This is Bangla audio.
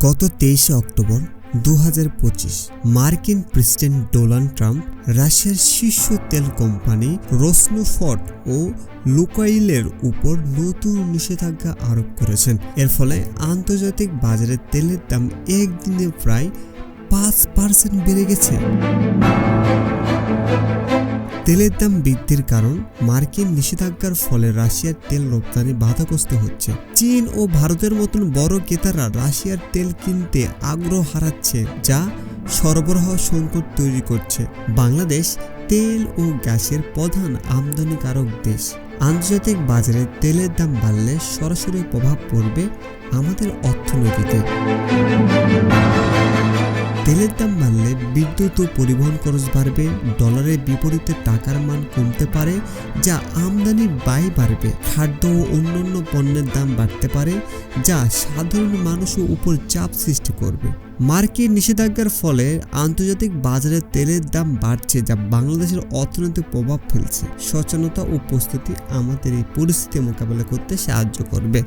গত তেইশে অক্টোবর দু হাজার পঁচিশ, মার্কিন প্রেসিডেন্ট ডোনাল্ড ট্রাম্প রাশিয়ার শীর্ষ তেল কোম্পানি রসনুফট ও লুকাইলের উপর নতুন নিষেধাজ্ঞা আরোপ করেছেন। এর ফলে আন্তর্জাতিক বাজারে তেলের দাম একদিনে প্রায় পাঁচ পার্সেন্ট বেড়ে গেছে। তেলের দাম বৃদ্ধির কারণ মার্কিন নিষেধাজ্ঞার ফলে রাশিয়ার তেল রপ্তানি বাধাগ্রস্ত হচ্ছে। চীন ও ভারতের মতন বড় ক্রেতারা রাশিয়ার তেল কিনতে আগ্রহ হারাচ্ছে, যা সরবরাহ সংকট তৈরি করছে। বাংলাদেশ তেল ও গ্যাসের প্রধান আমদানিকারক দেশ। আন্তর্জাতিক বাজারে তেলের দাম বাড়লে সরাসরি প্রভাব পড়বে আমাদের অর্থনীতিতে। তেলের দাম বাড়লে বিদ্যুৎ ও পরিবহন খরচ বাড়বে, ডলারের বিপরীতে টাকার মান কমতে পারে, যা আমদানি ব্যয় বাড়বে, খাদ্য ও অন্যান্য পণ্যের দাম বাড়তে পারে, যা সাধারণ মানুষের উপর চাপ সৃষ্টি করবে। মার্কিন নিষেধাজ্ঞার ফলে আন্তর্জাতিক বাজারে তেলের দাম বাড়ছে, যা বাংলাদেশের অর্থনৈতিক প্রভাব ফেলছে। সচেতনতা ও প্রস্তুতি আমাদের এই পরিস্থিতি মোকাবেলা করতে সাহায্য করবে।